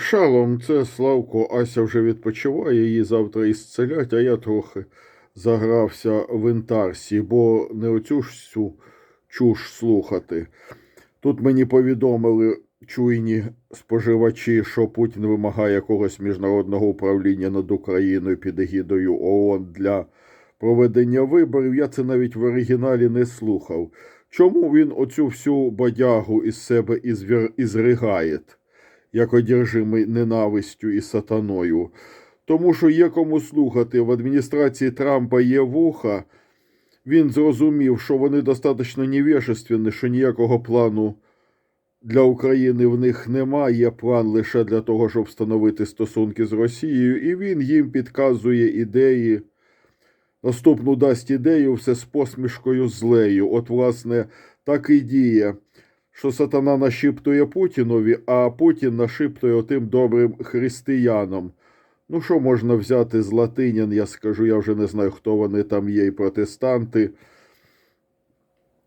Шалом, це Славко, Ася вже відпочиває, її завтра ісцелять, а я трохи загрався в інтарсі, бо не оцю ж всю чуш слухати. Тут мені повідомили чуйні споживачі, що Путін вимагає якогось міжнародного управління над Україною під егідою ООН для проведення виборів. Я це навіть в оригіналі не слухав. Чому він оцю всю бодягу із себе ізригає? Як одержимий ненавистю і сатаною. Тому що є кому слухати, в адміністрації Трампа є вуха. Він зрозумів, що вони достатньо невежественні, що ніякого плану для України в них немає. Є план лише для того, щоб встановити стосунки з Росією, і він їм підказує ідеї. Наступну дасть ідею все з посмішкою злею. От, власне, так і діє що сатана нашіптує Путінові, а Путін нашіптує отим добрим християнам. Ну, що можна взяти з латинян, я скажу, я вже не знаю, хто вони там є, і протестанти.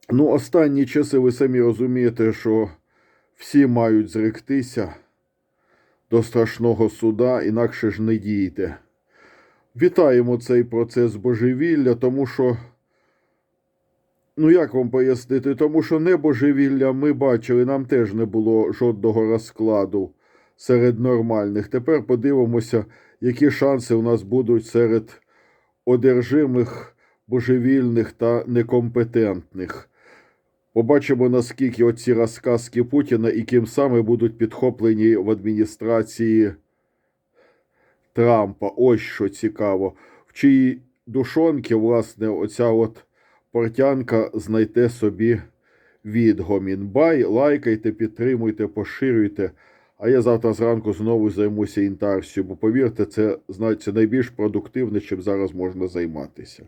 Ну, останні часи ви самі розумієте, що всі мають зректися до страшного суда, інакше ж не дійте. Вітаємо цей процес божевілля, тому що. Ну, як вам пояснити? Тому що не божевілля ми бачили, нам теж не було жодного розкладу серед нормальних. Тепер подивимося, які шанси у нас будуть серед одержимих, божевільних та некомпетентних. Побачимо, наскільки оці розказки Путіна і ким саме будуть підхоплені в адміністрації Трампа. Ось що цікаво. В чиї душонки, власне, оця от портянка знайде собі відгомін. Бай, лайкайте, підтримуйте, поширюйте. А я завтра зранку знову займуся інтарсією, бо повірте, це знаєте, найбільш продуктивне, чим зараз можна займатися.